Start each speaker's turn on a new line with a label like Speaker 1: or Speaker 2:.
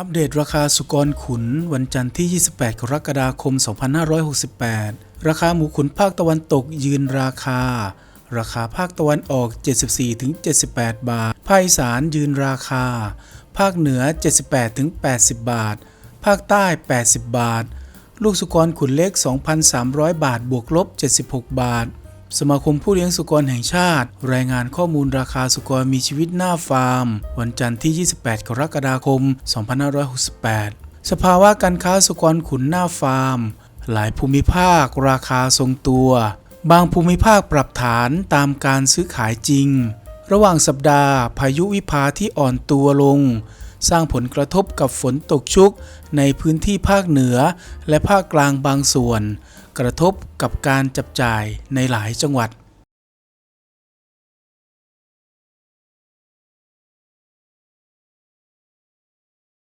Speaker 1: อัปเดตราคาสุกรขุน วันจันทร์ที่ 28 กรกฎาคม 2568 ราคาหมูขุนภาคตะวันตกยืนราคา ราคาภาคตะวันออก 74-78 บาท ภาคอีสานยืนราคา ภาคเหนือ 78-80 บาท ภาคใต้ 80 บาท ลูกสุกรขุนเล็ก 2,300 บาท บวกลบ 76 บาท สมาคมผู้เลี้ยงสุกรแห่งชาติ รายงานข้อมูลราคาสุกรมีชีวิตหน้าฟาร์ม วันจันทร์ที่ 28 กรกฎาคม 2568 สภาวะการค้าสุกรขุนหน้าฟาร์ม หลายภูมิภาค ราคาทรงตัว บางภูมิภาคปรับฐานตามการซื้อขายจริง ระหว่างสัปดาห์ พายุวิภาที่อ่อนตัวลง สร้างผลกระทบกับฝนตกชุกในพื้นที่ภาคเหนือ และภาคกลางบางส่วน กระทบกับการจับจ่ายในหลายจังหวัด